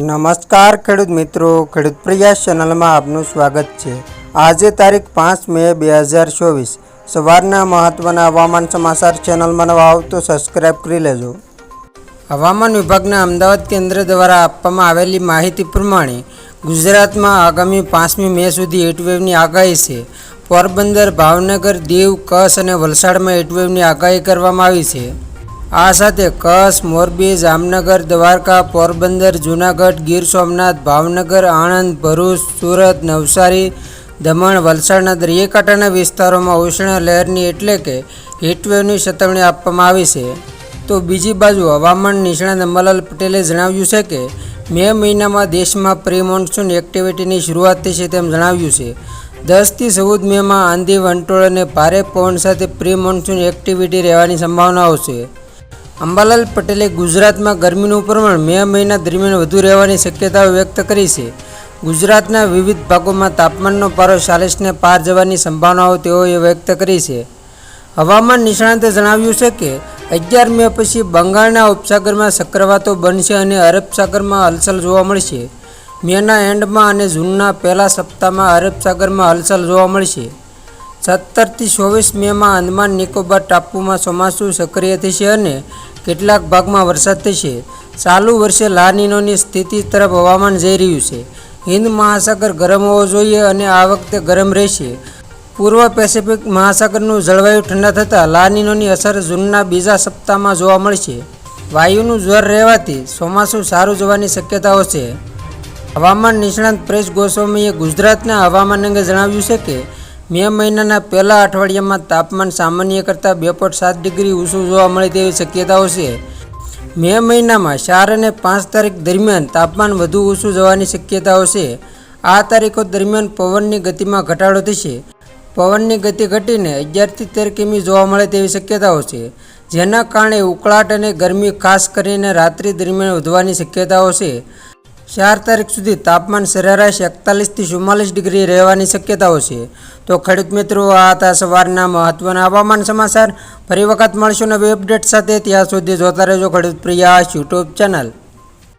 નમસ્કાર ખેડૂત મિત્રો, ખેડૂત પ્રિયા ચેનલમાં આપનું સ્વાગત છે. આજે તારીખ પાંચ મે બે હજાર ચોવીસ. સવારના મહત્વના હવામાન સમાચાર ચેનલમાં નવા આવો તો સબસ્ક્રાઇબ કરી લેજો. હવામાન વિભાગના અમદાવાદ કેન્દ્ર દ્વારા આપવામાં આવેલી માહિતી પ્રમાણે ગુજરાતમાં આગામી પાંચમી મે સુધી હીટવેવની આગાહી છે. પોરબંદર, ભાવનગર, દીવ, કચ્છ અને વલસાડમાં હીટવેવની આગાહી કરવામાં આવી છે. આ સાથે કચ્છ, મોરબી, જામનગર, દ્વારકા, પોરબંદર, જૂનાગઢ, ગીર સોમનાથ, ભાવનગર, આણંદ, ભરૂચ, સુરત, નવસારી, દમણ, વલસાડના દરિયાકાંઠાના વિસ્તારોમાં ઉષ્ણ લહેરની એટલે કે હીટવેવની ચેતવણી આપવામાં આવી છે. તો બીજી બાજુ હવામાન નિષ્ણાત અંબાલાલ પટેલે જણાવ્યું છે કે, મે મહિનામાં દેશમાં પ્રી મોન્સૂન એક્ટિવિટીની શરૂઆત થશે તેમ જણાવ્યું છે. દસથી ચૌદ મેમાં આંધી વંટોળ અને ભારે પવન સાથે પ્રી મોન્સૂન એક્ટિવિટી રહેવાની સંભાવનાઓ છે. અંબાલાલ પટેલે ગુજરાતમાં ગરમીનું પ્રમાણ મે મહિના દરમિયાન વધુ રહેવાની શક્યતાઓ વ્યક્ત કરી છે. ગુજરાતના વિવિધ ભાગોમાં તાપમાનનો પારો ચાલીસને પાર જવાની સંભાવનાઓ તેઓએ વ્યક્ત કરી છે. હવામાન નિષ્ણાંતે જણાવ્યું છે કે, અગિયાર મે પછી બંગાળના ઉપસાગરમાં ચક્રવાતો બનશે અને અરબ સાગરમાં હલચલ જોવા મળશે. મેના એન્ડમાં અને જૂનના પહેલા સપ્તાહમાં અરબ સાગરમાં હલચલ જોવા મળશે. સત્તરથી ચોવીસ મેમાં અંદમાન નિકોબાર ટાપુમાં ચોમાસું સક્રિય થશે અને કેટલાક ભાગમાં વરસાદ થશે. ચાલુ વર્ષે લાનીનોની સ્થિતિ તરફ હવામાન જઈ રહ્યું છે. હિન્દ મહાસાગર ગરમ હોવો જોઈએ અને આ વખતે ગરમ રહેશે. પૂર્વ પેસિફિક મહાસાગરનું જળવાયુ ઠંડા થતાં લાનીનોની અસર જૂનના બીજા સપ્તાહમાં જોવા મળશે. વાયુનું જ્વર રહેવાથી ચોમાસું સારું જવાની શક્યતાઓ છે. હવામાન નિષ્ણાંત પ્રેસ ગોસ્વામીએ ગુજરાતના હવામાન અંગે જણાવ્યું છે કે મે મહિનાના પહેલા અઠવાડિયામાં તાપમાન સામાન્ય કરતાં બે પોઈન્ટ સાત ડિગ્રી ઊંચું જોવા મળે તેવી શક્યતાઓ છે. મે મહિનામાં ચાર અને પાંચ તારીખ દરમિયાન તાપમાન વધુ ઊંચું જવાની શક્યતાઓ છે. આ તારીખો દરમિયાન પવનની ગતિમાં ઘટાડો થશે. પવનની ગતિ ઘટીને અગિયારથી તેર કિમી જોવા મળે તેવી શક્યતાઓ છે. જેના કારણે ઉકળાટ અને ગરમી ખાસ કરીને રાત્રિ દરમિયાન વધવાની શક્યતાઓ છે. ચાર તારીખ સુધી તાપમાન સરેરાશ એકતાલીસથી ચુમ્માલીસ ડિગ્રી રહેવાની શક્યતાઓ છે. તો ખેડૂત મિત્રો, આ હતા સવારના મહત્વના હવામાન સમાચાર. ફરી વખત મળશું નવી અપડેટ સાથે. ત્યાં સુધી જોતા રહેજો ખેડૂત પ્રિયાશ યુટ્યુબ ચેનલ.